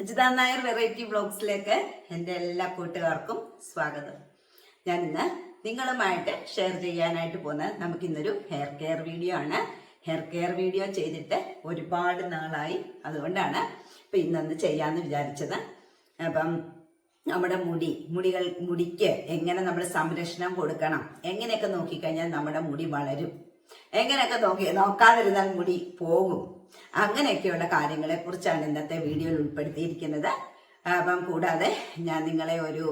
Ajitha Nair variety ബ്ലോഗ്സിലേക്ക് എന്റെ എല്ലാ കൂട്ടുകാർക്കും സ്വാഗതം. ഞാൻ ഇന്ന് നിങ്ങളുമായിട്ട് ഷെയർ ചെയ്യാനായിട്ട് പോകുന്നത് നമുക്കിന്നൊരു ഹെയർ കെയർ വീഡിയോ ആണ്. ഹെയർ കെയർ വീഡിയോ ചെയ്തിട്ട് ഒരുപാട് നാളായി അതുകൊണ്ടാണ് ഇപ്പം ഇന്നൊന്ന് ചെയ്യാമെന്ന് വിചാരിച്ചത്. അപ്പം നമ്മുടെ മുടി മുടികൾ മുടിക്ക് എങ്ങനെ നമ്മൾ സംരക്ഷണം കൊടുക്കണം എങ്ങനെയൊക്കെ നോക്കിക്കഴിഞ്ഞാൽ നമ്മുടെ മുടി വളരും? എങ്ങനെയൊക്കെ നോക്കി നോക്കാതിരുന്നാൽ മുടി പോകും. അങ്ങനെയൊക്കെയുള്ള കാര്യങ്ങളെ കുറിച്ചാണ് ഇന്നത്തെ വീഡിയോയിൽ ഉൾപ്പെടുത്തിയിരിക്കുന്നത്. അപ്പം കൂടാതെ ഞാൻ നിങ്ങളെ ഒരു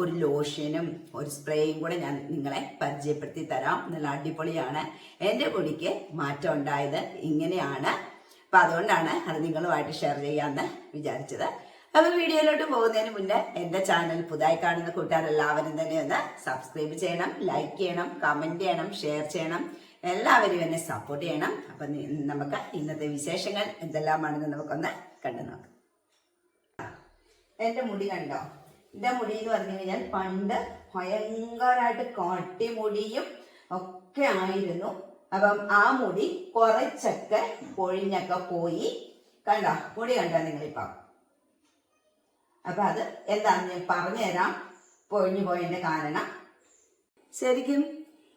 ഒരു ലോഷനും ഒരു സ്പ്രേയും കൂടെ ഞാൻ നിങ്ങളെ പരിചയപ്പെടുത്തി തരാം. നല്ല അടിപൊളിയാണ്. എന്റെ മുടിക്ക് മാറ്റം ഉണ്ടായത് ഇങ്ങനെയാണ്. അപ്പം അതുകൊണ്ടാണ് അത് നിങ്ങളുമായിട്ട് ഷെയർ ചെയ്യാമെന്ന് വിചാരിച്ചത്. അപ്പൊ വീഡിയോയിലോട്ട് പോകുന്നതിന് മുന്നേ എന്റെ ചാനൽ പുതുതായി കാണുന്ന കൂട്ടുകാരെല്ലാവരും തന്നെ ഒന്ന് സബ്സ്ക്രൈബ് ചെയ്യണം ലൈക്ക് ചെയ്യണം കമന്റ് ചെയ്യണം ഷെയർ ചെയ്യണം. എല്ലാവരും എന്നെ സപ്പോർട്ട് ചെയ്യണം. അപ്പൊ നമുക്ക് ഇന്നത്തെ വിശേഷങ്ങൾ എന്തെല്ലാമാണെന്ന് നമുക്കൊന്ന് കണ്ടു നോക്കാം. എന്റെ മുടി കണ്ടോ? എന്റെ മുടി എന്ന് പറഞ്ഞു കഴിഞ്ഞാൽ പണ്ട് ഭയങ്കരമായിട്ട് കാട്ടി മുടിയും ഒക്കെ ആയിരുന്നു. അപ്പം ആ മുടി കുറച്ചൊക്കെ പൊഴിഞ്ഞൊക്കെ പോയി. കണ്ടോ? മുടി കണ്ടോ നിങ്ങളിപ്പം? അപ്പൊ അത് എന്താന്ന് ഞാൻ പറഞ്ഞുതരാം. പൊഴിഞ്ഞു പോയതിന്റെ കാരണം. ശരിക്കും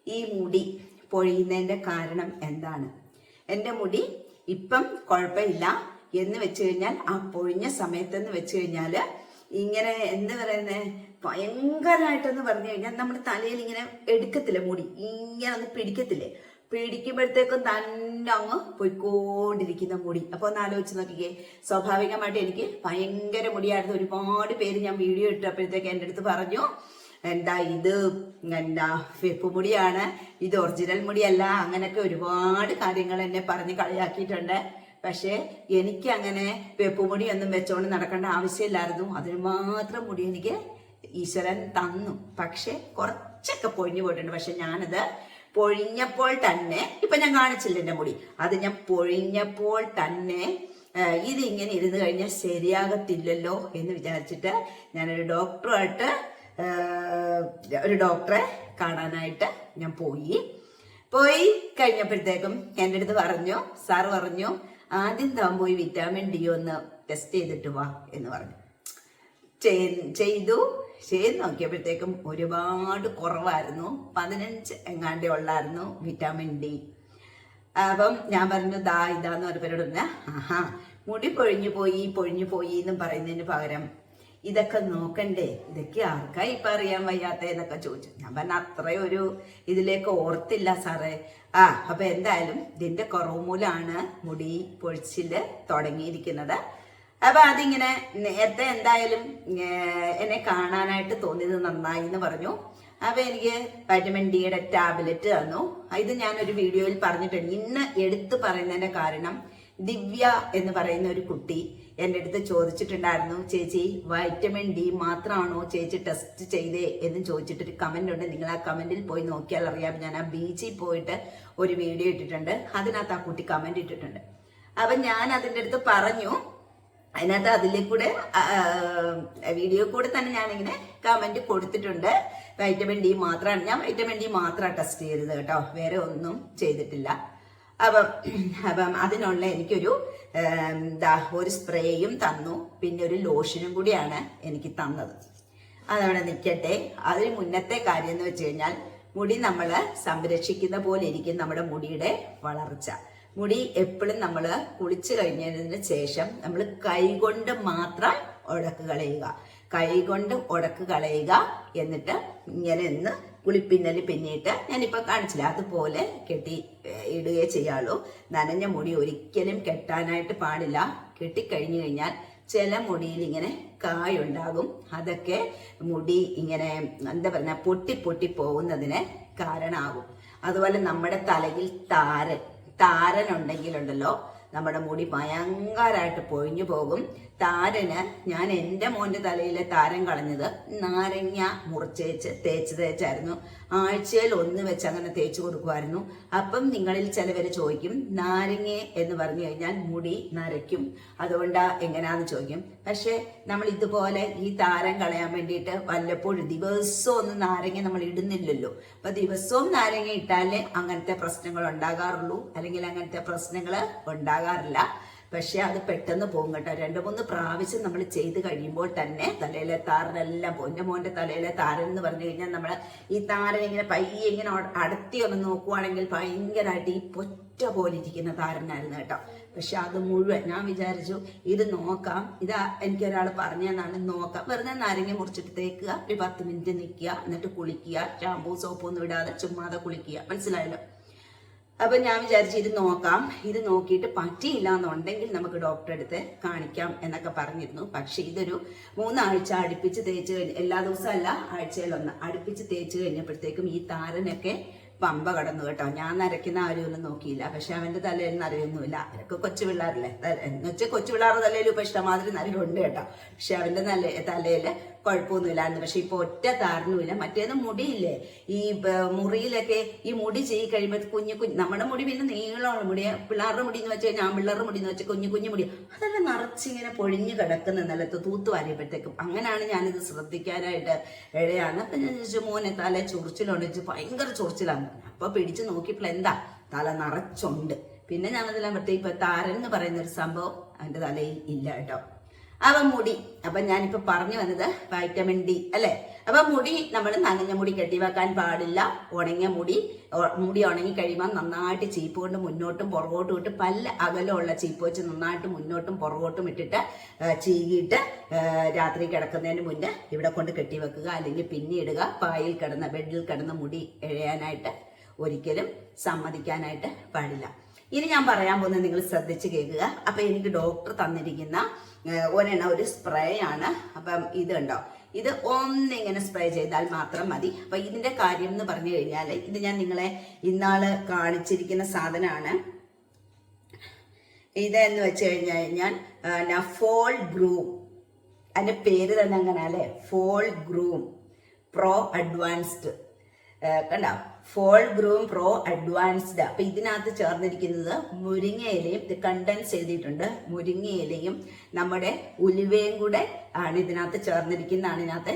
ഈ മുടി പൊഴിയുന്നതിന്റെ കാരണം എന്താണ്? എന്റെ മുടി ഇപ്പം കുഴപ്പമില്ല. എന്ന് വെച്ച് കഴിഞ്ഞാൽ ആ പൊഴിഞ്ഞ സമയത്തെന്ന് വെച്ച് കഴിഞ്ഞാൽ ഇങ്ങനെ എന്ത് പറയുന്നത് ഭയങ്കരമായിട്ടെന്ന് പറഞ്ഞു കഴിഞ്ഞാൽ നമ്മുടെ തലയിൽ ഇങ്ങനെ എടുക്കത്തില്ല മുടി. ഇങ്ങനെ ഒന്ന് പിടിക്കത്തില്ലേ? പിടിക്കുമ്പോഴത്തേക്കും തന്നെ അങ്ങ് പോയിക്കൊണ്ടിരിക്കുന്ന മുടി. അപ്പൊ ഒന്ന് ആലോചിച്ച് നോക്കിക്കേ. സ്വാഭാവികമായിട്ട് എനിക്ക് ഭയങ്കര മുടിയായിരുന്നു. ഒരുപാട് പേര് ഞാൻ വീഡിയോ ഇട്ടപ്പോഴത്തേക്ക് എന്റെ അടുത്ത് പറഞ്ഞു എന്താ ഇത്? എന്താ വെപ്പ് മുടിയാണ്? ഇത് ഒറിജിനൽ മുടിയല്ല. അങ്ങനെയൊക്കെ ഒരുപാട് കാര്യങ്ങൾ എന്നെ പറഞ്ഞ് കളിയാക്കിയിട്ടുണ്ട്. പക്ഷേ എനിക്ക് അങ്ങനെ വെപ്പുമുടി ഒന്നും വെച്ചോണ്ട് നടക്കേണ്ട ആവശ്യമില്ലായിരുന്നു. അതിന് മാത്രം മുടി എനിക്ക് ഈശ്വരൻ തന്നു. പക്ഷെ കുറച്ചൊക്കെ പൊഴിഞ്ഞു പോയിട്ടുണ്ട്. പക്ഷെ ഞാനത് പൊഴിഞ്ഞപ്പോൾ തന്നെ ഇപ്പൊ ഞാൻ കാണിച്ചില്ല എന്റെ മുടി? അത് ഞാൻ പൊഴിഞ്ഞപ്പോൾ തന്നെ ഇത് ഇങ്ങനെ ഇരുന്ന് കഴിഞ്ഞാൽ ശരിയാകത്തില്ലല്ലോ എന്ന് വിചാരിച്ചിട്ട് ഞാനൊരു ഡോക്ടറുമായിട്ട് ഒരു ഡോക്ടറെ കാണാനായിട്ട് ഞാൻ പോയി. പോയി കഴിഞ്ഞപ്പോഴത്തേക്കും എന്റെ അടുത്ത് പറഞ്ഞു സാർ പറഞ്ഞു ആദ്യം താൻ പോയി വിറ്റാമിൻ ഡി ഒന്ന് ടെസ്റ്റ് ചെയ്തിട്ട് വാ എന്ന് പറഞ്ഞു. ചെയ്- ചെയ്തു. ചെയ്ത് നോക്കിയപ്പോഴത്തേക്കും ഒരുപാട് കുറവായിരുന്നു. പതിനഞ്ച് എങ്ങാണ്ടേ ഉള്ളായിരുന്നു വിറ്റാമിൻ ഡി. അപ്പം ഞാൻ പറഞ്ഞു ദാ ഇതാന്ന് പറഞ്ഞവരോട് പറഞ്ഞ ആഹാ മുടി പൊഴിഞ്ഞു പോയി പൊഴിഞ്ഞു പോയി എന്നും പറയുന്നതിന് പകരം ഇതൊക്കെ നോക്കണ്ടേ? ഇതൊക്കെ ആർക്കാ ഇപ്പൊ അറിയാൻ വയ്യാത്ത? എന്നൊക്കെ ചോദിച്ചു. ഞാൻ പറഞ്ഞ അത്രയും ഒരു ഇതിലേക്ക് ഓർത്തില്ല സാറേ. ആ അപ്പൊ എന്തായാലും ഇതിന്റെ കുറവ് മൂലമാണ് മുടി പൊഴിച്ചിൽ തുടങ്ങിയിരിക്കുന്നത്. അപ്പൊ അതിങ്ങനെ നേരത്തെ എന്തായാലും എന്നെ കാണാനായിട്ട് തോന്നിയത് നന്നായി എന്ന് പറഞ്ഞു. അപ്പൊ എനിക്ക് വൈറ്റമിൻ ഡിയുടെ ടാബ്ലറ്റ് തന്നു. ഇത് ഞാൻ ഒരു വീഡിയോയിൽ പറഞ്ഞിട്ടുണ്ട്. ഇന്ന് എടുത്തു പറയുന്നതിന്റെ കാരണം ദിവ്യ എന്ന് പറയുന്ന ഒരു കുട്ടി എന്റെ അടുത്ത് ചോദിച്ചിട്ടുണ്ടായിരുന്നു ചേച്ചി വൈറ്റമിൻ ഡി മാത്രമാണോ ചേച്ചി ടെസ്റ്റ് ചെയ്തേ? എന്ന് ചോദിച്ചിട്ട് ഒരു കമന്റ് ഉണ്ട്. നിങ്ങൾ ആ കമന്റിൽ പോയി നോക്കിയാൽ അറിയാം. ഞാൻ ആ ബീച്ചിൽ പോയിട്ട് ഒരു വീഡിയോ ഇട്ടിട്ടുണ്ട്. അതിനകത്ത് ആ കുട്ടി കമന്റ് ഇട്ടിട്ടുണ്ട്. അപ്പൊ ഞാൻ അതിന്റെ അടുത്ത് പറഞ്ഞു അതിനകത്ത് അതിലെ കൂടെ വീഡിയോ കൂടെ തന്നെ ഞാനിങ്ങനെ കമന്റ് കൊടുത്തിട്ടുണ്ട്. വൈറ്റമിൻ ഡി മാത്രമാണ് ഞാൻ വൈറ്റമിൻ ഡി മാത്രമാണ് ടെസ്റ്റ് ചെയ്തത് കേട്ടോ. വേറെ ഒന്നും ചെയ്തിട്ടില്ല. അപ്പം അപ്പം അതിനുള്ള എനിക്കൊരു എന്താ ഒരു സ്പ്രേയും തന്നു. പിന്നെ ഒരു ലോഷനും കൂടിയാണ് എനിക്ക് തന്നത്. അതവിടെ നിൽക്കട്ടെ. അതിന് മുന്നത്തെ കാര്യം എന്ന് വെച്ച് കഴിഞ്ഞാൽ മുടി നമ്മൾ സംരക്ഷിക്കുന്ന പോലെ ഇരിക്കും നമ്മുടെ മുടിയുടെ വളർച്ച. മുടി എപ്പോഴും നമ്മൾ കുളിച്ചു കഴിഞ്ഞതിന് ശേഷം നമ്മൾ കൈകൊണ്ട് മാത്രം ഉടക്ക് കളയുക. കൈകൊണ്ട് ഉടക്ക് കളയുക എന്നിട്ട് ഇങ്ങനെ ഒന്ന് കുളിപ്പിന്നൽ പിന്നിട്ട് ഞാനിപ്പോൾ കാണിച്ചില്ല അതുപോലെ കെട്ടി ഇടുകയേ ചെയ്യാവുള്ളൂ നനഞ്ഞ മുടി ഒരിക്കലും കെട്ടാനായിട്ട് പാടില്ല. കെട്ടിക്കഴിഞ്ഞു കഴിഞ്ഞാൽ ചില മുടിയിൽ ഇങ്ങനെ കായുണ്ടാകും. അതൊക്കെ മുടി ഇങ്ങനെ എന്താ പറയുക പൊട്ടി പൊട്ടി പോകുന്നതിന് കാരണമാകും. അതുപോലെ നമ്മുടെ തലയിൽ താരൻ താരൻ ഉണ്ടെങ്കിലുണ്ടല്ലോ നമ്മുടെ മുടി ഭയങ്കരമായിട്ട് പൊഴിഞ്ഞു പോകും. താരന് ഞാൻ എന്റെ മോന്റെ തലയിലെ താരൻ കളഞ്ഞത് നാരങ്ങ മുറിച്ചേച്ച് തേച്ച് തേച്ചായിരുന്നു. ആഴ്ചയിൽ ഒന്ന് വെച്ച് അങ്ങനെ തേച്ച് കൊടുക്കുമായിരുന്നു. അപ്പം നിങ്ങളിൽ ചിലവർ ചോദിക്കും നാരങ്ങ എന്ന് പറഞ്ഞു കഴിഞ്ഞാൽ മുടി നരയ്ക്കും. അതുകൊണ്ട് എങ്ങനെയാന്ന് ചോദിക്കും? പക്ഷേ നമ്മൾ ഇതുപോലെ ഈ താരം കളയാൻ വേണ്ടിയിട്ട് വല്ലപ്പോഴും ദിവസവും ഒന്നും നാരങ്ങ നമ്മൾ ഇടുന്നില്ലല്ലോ. അപ്പൊ ദിവസവും നാരങ്ങ ഇട്ടാലേ അങ്ങനത്തെ പ്രശ്നങ്ങൾ ഉണ്ടാകാറുള്ളൂ. അല്ലെങ്കിൽ അങ്ങനത്തെ പ്രശ്നങ്ങൾ ഉണ്ടാകാറില്ല. പക്ഷെ അത് പെട്ടെന്ന് പോകും കേട്ടോ. രണ്ട് മൂന്ന് പ്രാവശ്യം നമ്മൾ ചെയ്ത് കഴിയുമ്പോൾ തന്നെ തലയിലെ താരനെല്ലാം എന്റെ മോന്റെ തലയിലെ താരൻ എന്ന് പറഞ്ഞു കഴിഞ്ഞാൽ നമ്മൾ ഈ താരൻ ഇങ്ങനെ പയ്യെ ഇങ്ങനെ അടുത്തി ഒന്ന് നോക്കുവാണെങ്കിൽ ഭയങ്കരമായിട്ട് ഈ പൊറ്റ പോലെ ഇരിക്കുന്ന താരനായിരുന്നു കേട്ടോ. പക്ഷെ അത് മുഴുവൻ ഞാൻ വിചാരിച്ചു ഇത് നോക്കാം. ഇത് എനിക്ക് ഒരാൾ തന്നാണ് നോക്കാം. വെറുതെ നാരങ്ങ മുറിച്ചിട്ട് തേക്കുക. ഒരു പത്ത് മിനിറ്റ് നിൽക്കുക. എന്നിട്ട് കുളിക്കുക. ഷാമ്പൂ സോപ്പൊന്നും ഇടാതെ ചുമ്മാതെ കുളിക്കുക. മനസ്സിലായല്ലോ? അപ്പൊ ഞാൻ വിചാരിച്ചു ഇത് നോക്കാം. ഇത് നോക്കിയിട്ട് പറ്റിയില്ല എന്നുണ്ടെങ്കിൽ നമുക്ക് ഡോക്ടറെ അടുത്ത് കാണിക്കാം എന്നൊക്കെ പറഞ്ഞിരുന്നു. പക്ഷെ ഇതൊരു മൂന്നാഴ്ച അടുപ്പിച്ച് തേച്ച് കഴിഞ്ഞ് എല്ലാ ദിവസവും അല്ല ആഴ്ചയിലൊന്ന് അടുപ്പിച്ച് തേച്ച് കഴിഞ്ഞപ്പോഴത്തേക്കും ഈ താരനൊക്കെ പമ്പ കടന്നു കേട്ടോ. ഞാൻ നരയ്ക്കുന്ന ആരും നോക്കിയില്ല. പക്ഷെ അവന്റെ തലയിൽ നരയൊന്നുമില്ല. അവരൊക്കെ കൊച്ചു പിള്ളേരല്ലേ. എന്ന് വെച്ചാൽ കൊച്ചു പിള്ളേരുടെ തലയിൽ ഇപ്പൊ ഇഷ്ടമാതിരി നരയുണ്ട് കേട്ടോ. പക്ഷെ അവന്റെ നല്ല തലയിൽ കുഴപ്പമൊന്നുമില്ലായിരുന്നു പക്ഷെ ഇപ്പൊ ഒറ്റ താരനുമില്ല മറ്റേത് മുടിയില്ലേ? ഈ മുറിയിലൊക്കെ ഈ മുടി ചെയ്ത് കഴിയുമ്പോൾ കുഞ്ഞു കുഞ്ഞു നമ്മുടെ മുടി പിന്നെ നീളമുള്ള മുടി. പിള്ളേരുടെ മുടി എന്ന് വെച്ചാൽ ഞാൻ പിള്ളേരുടെ മുടി എന്ന് വെച്ചാൽ കുഞ്ഞു കുഞ്ഞു മുടി. അതെല്ലാം നിറച്ചിങ്ങനെ പൊഴിഞ്ഞു കിടക്കുന്ന നിലത്ത് തൂത്ത് വാരിയപ്പോഴത്തേക്കും അങ്ങനെയാണ് ഞാനിത് ശ്രദ്ധിക്കാനായിട്ട് ഇടയാണ്. അപ്പൊ ഞാൻ ചോദിച്ചു മോനെ തല ചൊറിച്ചിലുണ്ട്. ഭയങ്കര ചൊറിച്ചിലാണ്. അപ്പൊ പിടിച്ചു നോക്കിയപ്പോൾ എന്താ? തല നിറച്ചുണ്ട്. പിന്നെ ഞാനതെല്ലാം പറ്റേ ഇപ്പൊ താരൻ എന്ന് പറയുന്ന ഒരു സംഭവം അതിന്റെ തലയിൽ ഇല്ല കേട്ടോ. അവ മുടി. അപ്പൊ ഞാനിപ്പോ പറഞ്ഞു വന്നത് വൈറ്റമിൻ ഡി അല്ലെ? അപ്പൊ മുടി നമ്മൾ നനഞ്ഞ മുടി കെട്ടിവെക്കാൻ പാടില്ല. ഉണങ്ങിയ മുടി മുടി ഉണങ്ങി കഴിയുമ്പോൾ നന്നായിട്ട് ചീപ്പ് കൊണ്ട് മുന്നോട്ടും പുറകോട്ടും ഇട്ട് പല അകലമുള്ള ചീപ്പ് വെച്ച് നന്നായിട്ട് മുന്നോട്ടും പുറകോട്ടും ഇട്ടിട്ട് ചീകിയിട്ട് രാത്രി കിടക്കുന്നതിന് മുന്നേ ഇവിടെ കൊണ്ട് കെട്ടിവെക്കുക. അല്ലെങ്കിൽ പിന്നെ ഇടുക. പായിൽ കിടന്ന ബെഡിൽ കിടന്ന മുടി എഴയാനായിട്ട് ഒരിക്കലും സമ്മതിക്കാനായിട്ട് പാടില്ല. ഇനി ഞാൻ പറയാൻ പോകുന്നത് നിങ്ങൾ ശ്രദ്ധിച്ച് കേൾക്കുക. അപ്പൊ എനിക്ക് ഡോക്ടർ തന്നിരിക്കുന്ന ഒരെണ്ണ ഒരു സ്പ്രേ ആണ്. അപ്പം ഇത് ഉണ്ടോ ഇത് ഒന്നിങ്ങനെ സ്പ്രേ ചെയ്താൽ മാത്രം മതി. അപ്പൊ ഇതിന്റെ കാര്യം എന്ന് പറഞ്ഞു കഴിഞ്ഞാൽ ഇത് ഞാൻ നിങ്ങളെ ഇന്നാൾ കാണിച്ചിരിക്കുന്ന സാധനമാണ് ഇതെന്ന് വെച്ച് കഴിഞ്ഞു കഴിഞ്ഞാൽ ഫോൾ ഗ്രൂം അതിന്റെ പേര് തന്നെ അങ്ങനെ അല്ലേ ഫോൾ ഗ്രൂം പ്രോ അഡ്വാൻസ്ഡ് കണ്ട? ഫോൾ ഗ്രൂം പ്രോ അഡ്വാൻസ്ഡ് അപ്പൊ ഇതിനകത്ത് ചേർന്നിരിക്കുന്നത് മുരിങ്ങയിലയും ഇത് കണ്ടൻസ് ചെയ്തിട്ടുണ്ട് മുരിങ്ങയിലയും നമ്മുടെ ഉലുവയും കൂടെ ആണ് ഇതിനകത്ത് ചേർന്നിരിക്കുന്നതാണ് ഇതിനകത്ത്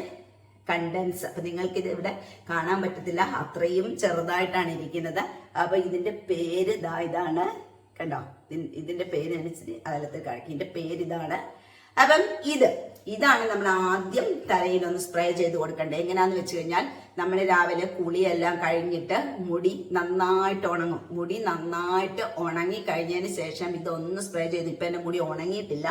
കണ്ടൻസ് അപ്പൊ നിങ്ങൾക്ക് ഇത് ഇവിടെ കാണാൻ പറ്റത്തില്ല. അത്രയും ചെറുതായിട്ടാണ് ഇരിക്കുന്നത്. അപ്പൊ ഇതിന്റെ പേര് ഇതാ ഇതാണ്. കണ്ടോ? ഇതിന്റെ പേര് അനുസരിച്ച് അകലത്ത് കാണിക്കും. ഇതിന്റെ പേര് ഇതാണ്. അപ്പം ഇത് ഇതാണ് നമ്മൾ ആദ്യം തലയിൽ ഒന്ന് സ്പ്രേ ചെയ്ത് കൊടുക്കേണ്ടത് എങ്ങനെയാന്ന് വെച്ച് കഴിഞ്ഞാൽ നമ്മൾ രാവിലെ കുളിയെല്ലാം കഴിഞ്ഞിട്ട് മുടി നന്നായിട്ട് ഉണങ്ങും. മുടി നന്നായിട്ട് ഉണങ്ങി കഴിഞ്ഞതിന് ശേഷം ഇതൊന്ന് സ്പ്രേ ചെയ്ത് ഇപ്പൊ എന്റെ മുടി ഉണങ്ങിയിട്ടില്ല.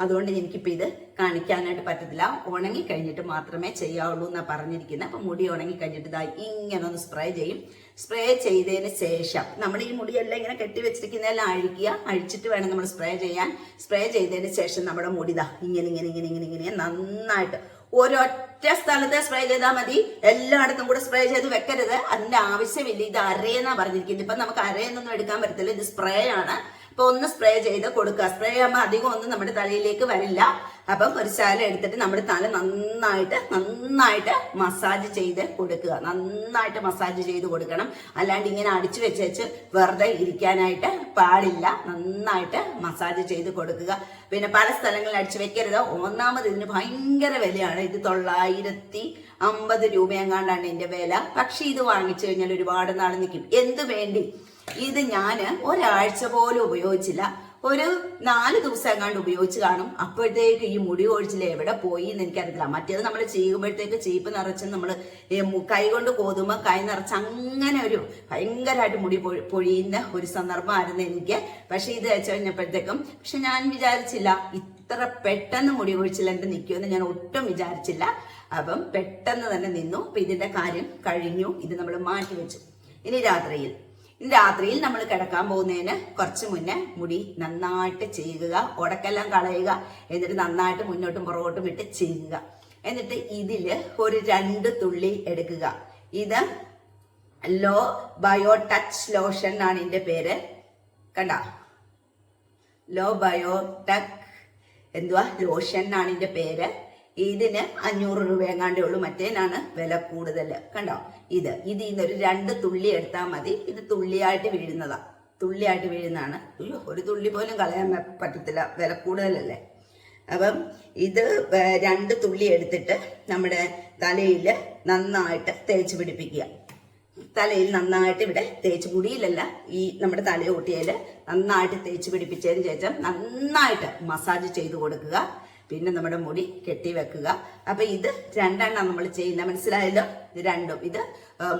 അതുകൊണ്ട് എനിക്കിപ്പോൾ ഇത് കാണിക്കാനായിട്ട് പറ്റത്തില്ല. ഉണങ്ങി കഴിഞ്ഞിട്ട് മാത്രമേ ചെയ്യാവുള്ളൂ എന്നാണ് പറഞ്ഞിരിക്കുന്നത് അപ്പം മുടി ഉണങ്ങി കഴിഞ്ഞിട്ട് ഇതാ ഇങ്ങനെ ഒന്ന് സ്പ്രേ ചെയ്യും. സ്പ്രേ ചെയ്തതിന് ശേഷം നമ്മൾ ഈ മുടിയെല്ലാം ഇങ്ങനെ കെട്ടി വെച്ചിരിക്കുന്നതെല്ലാം അഴിക്കുക അഴിച്ചിട്ട് വേണം നമ്മൾ സ്പ്രേ ചെയ്യാൻ. സ്പ്രേ ചെയ്തതിന് ശേഷം നമ്മുടെ മുടി ഇതാ ഇങ്ങനെ ഇങ്ങനെ ഇങ്ങനെ ഇങ്ങനെ ഇങ്ങനെ നന്നായിട്ട് ഒരൊറ്റ സ്ഥലത്തെ സ്പ്രേ ചെയ്താൽ മതി. എല്ലായിടത്തും കൂടെ സ്പ്രേ ചെയ്ത് വെക്കരുത്. അതിന്റെ ആവശ്യമില്ല. ഇത് അരയെന്നാ പറഞ്ഞിരിക്കുന്നത്. ഇപ്പൊ നമുക്ക് അരയെന്നൊന്നും എടുക്കാൻ പറ്റത്തില്ല. ഇത് സ്പ്രേ ആണ്. അപ്പൊ ഒന്ന് സ്പ്രേ ചെയ്ത് കൊടുക്കുക. സ്പ്രേ ആകുമ്പോൾ അധികം ഒന്നും നമ്മുടെ തലയിലേക്ക് വരില്ല. അപ്പം ഒരു ശാല എടുത്തിട്ട് നമ്മുടെ തല നന്നായിട്ട് നന്നായിട്ട് മസാജ് ചെയ്ത് കൊടുക്കുക. നന്നായിട്ട് മസാജ് ചെയ്ത് കൊടുക്കണം. അല്ലാണ്ട് ഇങ്ങനെ അടിച്ചു വെച്ച് വെച്ച് വെറുതെ ഇരിക്കാനായിട്ട് പാടില്ല. നന്നായിട്ട് മസാജ് ചെയ്ത് കൊടുക്കുക. പിന്നെ പല സ്ഥലങ്ങളിൽ അടിച്ചു വെക്കരുത്. ഒന്നാമത് ഇതിന് ഭയങ്കര വിലയാണ്. ഇത് തൊള്ളായിരത്തി അമ്പത് രൂപയെങ്ങാണ്ടാണ് ഇതിന്റെ വില. പക്ഷെ ഇത് വാങ്ങിച്ചു കഴിഞ്ഞാൽ ഒരുപാട് നാൾ നിൽക്കും. എന്ത് വേണ്ടി? ഇത് ഞാൻ ഒരാഴ്ച പോലും ഉപയോഗിച്ചില്ല. ഒരു നാല് ദിവസം എങ്ങാണ്ട് ഉപയോഗിച്ച് കാണും. അപ്പോഴത്തേക്ക് ഈ മുടി ഒഴിച്ചിൽ എവിടെ പോയി എന്ന് എനിക്കറിയത്തില്ല. മറ്റേത് നമ്മൾ ചെയ്യുമ്പോഴത്തേക്ക് ചീപ്പ് നിറച്ച് നമ്മൾ കൈ കൊണ്ട് കോതുമ്പോൾ കൈ നിറച്ച് അങ്ങനെ ഒരു ഭയങ്കരമായിട്ട് മുടി പൊഴിയുന്ന ഒരു സന്ദർഭമായിരുന്നു എനിക്ക്. പക്ഷെ ഇത് വെച്ച് കഴിഞ്ഞപ്പോഴത്തേക്കും പക്ഷെ ഞാൻ വിചാരിച്ചില്ല ഇത്ര പെട്ടെന്ന് മുടി ഒഴിച്ചിൽ എന്റെ നിൽക്കുമെന്ന് ഞാൻ ഒട്ടും വിചാരിച്ചില്ല. അപ്പം പെട്ടെന്ന് തന്നെ നിന്നു. അപ്പം ഇതിന്റെ കാര്യം കഴിഞ്ഞു. ഇത് നമ്മൾ മാറ്റി വെച്ചു. ഇനി രാത്രിയിൽ. രാത്രിയിൽ നമ്മൾ കിടക്കാൻ പോകുന്നതിന് കുറച്ച് മുന്നേ മുടി നന്നായിട്ട് ചെയ്യുക ഉടക്കെല്ലാം കളയുക എന്നിട്ട് നന്നായിട്ട് മുന്നോട്ടും പുറകോട്ടും ഇട്ട് ചെയ്യുക. എന്നിട്ട് ഇതിൽ ഒരു രണ്ട് തുള്ളി എടുക്കുക. ഇത് ലോ ബയോ ടച്ച് ലോഷൻ ആണ് ഇതിന്റെ പേര്. കണ്ട? ലോ ബയോ ടക് എന്തുവാ? ലോഷൻ ആണ് ഇതിന്റെ പേര്. ഇതിന് അഞ്ഞൂറ് രൂപ എങ്ങാണ്ടേ ഉള്ളൂ. മറ്റേനാണ് വില കൂടുതൽ കണ്ടോ? ഇത്. ഇതിൽ നിന്ന് ഒരു രണ്ട് തുള്ളി എടുത്താൽ മതി. ഇത് തുള്ളിയായിട്ട് വീഴുന്നതാ. തുള്ളിയായിട്ട് വീഴുന്നതാണ്. ഒരു തുള്ളി പോലും കളയാൻ പറ്റത്തില്ല. വില കൂടുതലല്ലേ? അപ്പം ഇത് രണ്ട് തുള്ളി എടുത്തിട്ട് നമ്മുടെ തലയിൽ നന്നായിട്ട് തേച്ച് പിടിപ്പിക്കുക. തലയിൽ നന്നായിട്ട് ഇവിടെ തേച്ച് മുടിയിലല്ല ഈ നമ്മുടെ തലയോട്ടിയിൽ നന്നായിട്ട് തേച്ച് പിടിപ്പിച്ചതിന് ശേഷം നന്നായിട്ട് മസാജ് ചെയ്ത് കൊടുക്കുക. പിന്നെ നമ്മുടെ മുടി കെട്ടി വെക്കുക. അപ്പൊ ഇത് രണ്ടെണ്ണം നമ്മൾ ചെയ്യുന്ന മനസ്സിലായല്ലോ? ഇത് രണ്ടും. ഇത്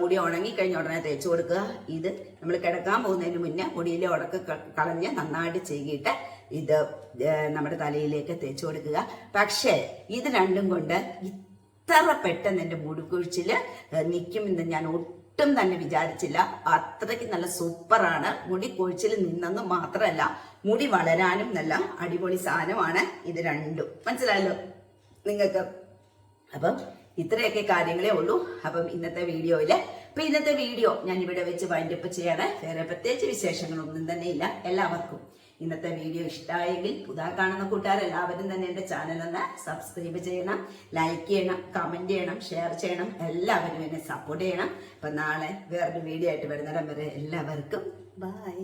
മുടി ഉണങ്ങി കഴിഞ്ഞ ഉടനെ തേച്ച് കൊടുക്കുക. ഇത് നമ്മൾ കിടക്കാൻ പോകുന്നതിന് മുന്നേ മുടിയിലെ ഉടക്ക് കളഞ്ഞ് നന്നായിട്ട് ചെയ്യിട്ട് ഇത് നമ്മുടെ തലയിലേക്ക് തേച്ച് കൊടുക്കുക. പക്ഷേ ഇത് രണ്ടും കൊണ്ട് ഇത്ര പെട്ടെന്ന് എന്റെ മുടിക്കൊഴിച്ചിൽ നിൽക്കുമെന്ന് ഞാൻ തന്നെ വിചാരിച്ചില്ല. അത്രയ്ക്ക് നല്ല സൂപ്പറാണ്. മുടി കൊഴിച്ചിൽ നിന്നെന്ന് മാത്രമല്ല മുടി വളരാനും നല്ല അടിപൊളി സാധനമാണ് ഇത് രണ്ടും. മനസ്സിലായല്ലോ നിങ്ങൾക്ക്? അപ്പം ഇത്രയൊക്കെ കാര്യങ്ങളേ ഉള്ളൂ. അപ്പം ഇന്നത്തെ വീഡിയോയിൽ അപ്പൊ ഇന്നത്തെ വീഡിയോ ഞാൻ ഇവിടെ വെച്ച് വൈൻഡപ്പ് ചെയ്യാണ്. വേറെ പ്രത്യേകിച്ച് വിശേഷങ്ങളൊന്നും തന്നെ ഇല്ല. എല്ലാവർക്കും ഇന്നത്തെ വീഡിയോ ഇഷ്ടമായെങ്കിൽ പുതാ കാണുന്ന കൂട്ടുകാർ എല്ലാവരും തന്നെ എന്റെ ചാനലൊന്ന് സബ്സ്ക്രൈബ് ചെയ്യണം ലൈക്ക് ചെയ്യണം കമന്റ് ചെയ്യണം ഷെയർ ചെയ്യണം എല്ലാവരും എന്നെ സപ്പോർട്ട് ചെയ്യണം. അപ്പം നാളെ വേറൊരു വീഡിയോ ആയിട്ട് വരുന്നിടം വരെ എല്ലാവർക്കും ബൈ